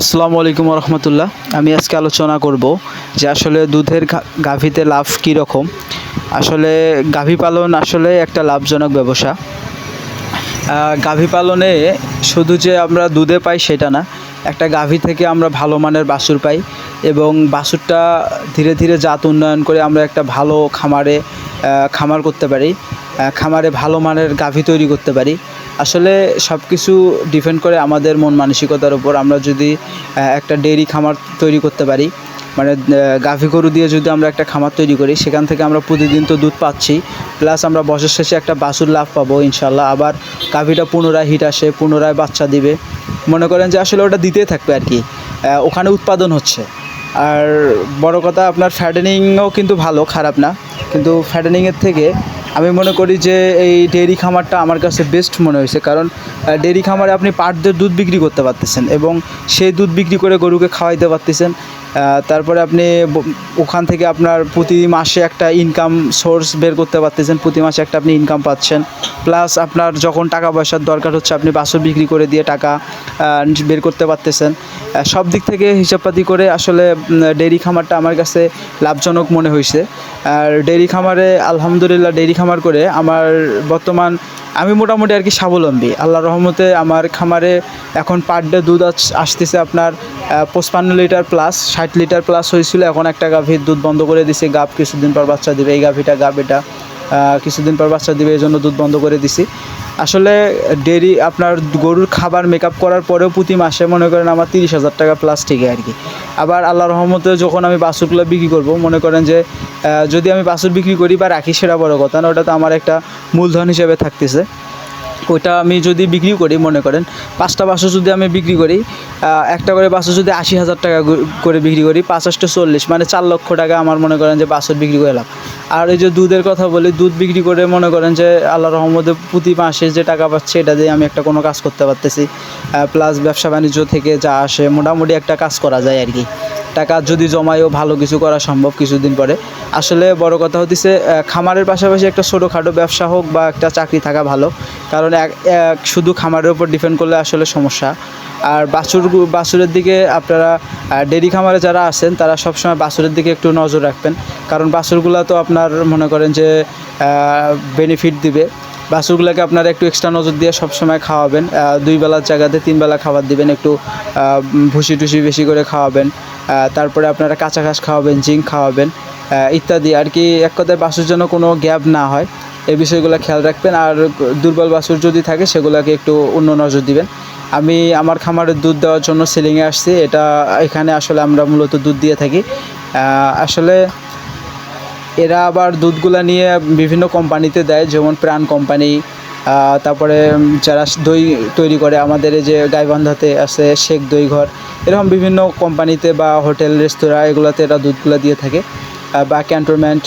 আসসালামু আলাইকুম রহমতুল্লাহ আমি আজকে আলোচনা করব যে আসলে দুধের গাভীতে লাভ কী রকম। আসলে গাভী পালন আসলে একটা লাভজনক ব্যবসা। গাভী পালনে শুধু যে আমরা দুধে পাই সেটা না, একটা গাভী থেকে আমরা ভালো মানের বাছুর পাই এবং বাছুরটা ধীরে ধীরে জাত উন্নয়ন করে আমরা একটা ভালো খামারে খামার করতে পারি খামারে ভালো মানের গাভী তৈরি করতে পারি। আসলে সব কিছু ডিপেন্ড করে আমাদের মন মানসিকতার উপর। আমরা যদি একটা ডেইরি খামার তৈরি করতে পারি মানে গাভী গরু দিয়ে যদি আমরা একটা খামার তৈরি করি, সেখান থেকে আমরা প্রতিদিন তো দুধ পাচ্ছি প্লাস আমরা বছর শেষে একটা বাছুর লাভ পাবো ইনশাল্লাহ আবার গাভীটা পুনরায় হিট আসে, পুনরায় বাচ্চা দিবে। মনে করেন যে আসলে ওটা দিতেই থাকবে আর কি। ওখানে উৎপাদন হচ্ছে। আর বড় কথা, আপনার ফ্যাটেনিংও কিন্তু ভালো, খারাপ না। কিন্তু ফ্যাটেনিংয়ের থেকে আমি মনে করি যে এই ডেয়ারি খামারটা আমার কাছে বেস্ট মনে হয়েছে। কারণ ডেয়ারি খামারে আপনি পাটদের দুধ বিক্রি করতে পারতেছেন এবং সেই দুধ বিক্রি করে গরুকে খাওয়াইতে পারতেছেন। তারপরে আপনি ওখান থেকে আপনার প্রতি মাসে একটা ইনকাম সোর্স বের করতে পারতেছেন। প্রতি মাসে একটা আপনি ইনকাম পাচ্ছেন। প্লাস আপনার যখন টাকা পয়সার দরকার হচ্ছে, আপনি বাছুর বিক্রি করে দিয়ে টাকা বের করতে পারতেছেন। সব দিক থেকে হিসাবপাতি করে আসলে ডেয়ারি খামারটা আমার কাছে লাভজনক মনে হয়েছে। আর ডেয়ারি খামারে আলহামদুলিল্লাহ, ডেয়ারি খামার করে আমার বর্তমান আমি মোটামুটি আর কি স্বাবলম্বী। আল্লাহ রহমতে আমার খামারে এখন পার ডে দুধ আস- আসতেছে আপনার পঁচপান্ন লিটার প্লাস ষাট লিটার প্লাস হয়েছিল, এখন একটা গাভীর দুধ বন্ধ করে দিছে গাভ কিছুদিন পর বাচ্চা দিবে, এই গাভীটা গাভ এটা কিছুদিন পর বাচ্চা দিবে, এই জন্য দুধ বন্ধ করে দিছি। আসলে ডেরি আপনার গরুর খাবার মেকআপ করার পরেও প্রতি মাসে মনে করেন আমার তিরিশ হাজার টাকা প্লাস ঠিকই আর কি। আবার আল্লাহ রহমতে যখন আমি বাছুরগুলো বিক্রি করব, মনে করেন যে যদি আমি বাছুর বিক্রি করি বা রাখি সেটা বড় কথা, না ওটা তো আমার একটা মূলধন হিসেবে থাকতেছে। ওইটা আমি যদি বিক্রি করি, মনে করেন পাঁচটা বাসু যদি আমি বিক্রি করি একটা করে বাসু যদি আশি হাজার টাকা করে বিক্রি করি পাঁচাশটা চল্লিশ মানে চার লক্ষ টাকা আমার মনে করেন যে বাছুর বিক্রি করে লাভ। আর এই যে দুধের কথা বলি, দুধ বিক্রি করে মনে করেন যে আল্লাহ রহমতে প্রতি মাসে যে টাকা পাচ্ছে, এটা দিয়ে আমি একটা কোনো কাজ করতে পারতেছি। প্লাস ব্যবসা বাণিজ্য থেকে যা আসে, মোটামুটি একটা কাজ করা যায় আর কি। টাকা যদি জমায়ও ভালো কিছু করা সম্ভব কিছুদিন পরে। আসলে বড় কথা হচ্ছে খামারের পাশাপাশি একটা ছোটোখাটো ব্যবসা হোক বা একটা চাকরি থাকা ভালো। কারণ এক শুধু খামারের উপর ডিপেন্ড করলে আসলে সমস্যা। আর বাছুর বাছুরের দিকে আপনারা ডেরি খামারে যারা আছেন, তারা সবসময় বাছুরের দিকে একটু নজর রাখবেন। কারণ বাছুরগুলো তো আপনার মনে করেন যে বেনিফিট দিবে। বাছুরগুলোকে আপনারা একটু এক্সট্রা নজর দিয়ে সবসময় খাওয়াবেন। দুই বেলার জায়গাতে তিন বেলা খাবার দিবেন, একটু ভুসি টুসি বেশি করে খাওয়াবেন। তারপরে আপনারা কাঁচা ঘাস খাওয়াবেন, জিঙ্ক খাওয়াবেন ইত্যাদি। আর কি এক কথায় বাছুর যেন কোনো গ্যাপ না হয়, এই বিষয়গুলো খেয়াল রাখবেন। আর দুর্বল বাছুর যদি থাকে, সেগুলোকে একটু অন্য নজর দিবেন। আমি আমার খামারের দুধ দেওয়ার জন্য সিলিংয়ে আসছি। এটা এখানে আসলে আমরা মূলত দুধ দিয়ে থাকি। আসলে এরা আবার দুধগুলা নিয়ে বিভিন্ন কোম্পানিতে দেয়, যেমন প্রাণ কোম্পানি তারপরে যারা দই তৈরি করে, আমাদের এই যে গাইবান্ধাতে আছে শেখ দই ঘর, এরকম বিভিন্ন কোম্পানিতে বা হোটেল, রেস্তোরাঁ, এগুলোতে এরা দুধগুলো দিয়ে থাকে বা ক্যান্টনমেন্ট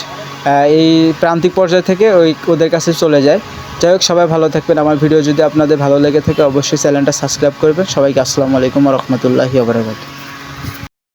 এই প্রান্তিক পর্যায় থেকে ওই ওদের কাছে চলে যায়। যাই হোক, সবাই ভালো থাকবেন। আমার ভিডিও যদি আপনাদের ভালো লেগে থাকে, অবশ্যই চ্যানেলটা সাবস্ক্রাইব করবেন। সবাইকে আসসালামু আলাইকুম রহমতুল্লাহি আবরাকাত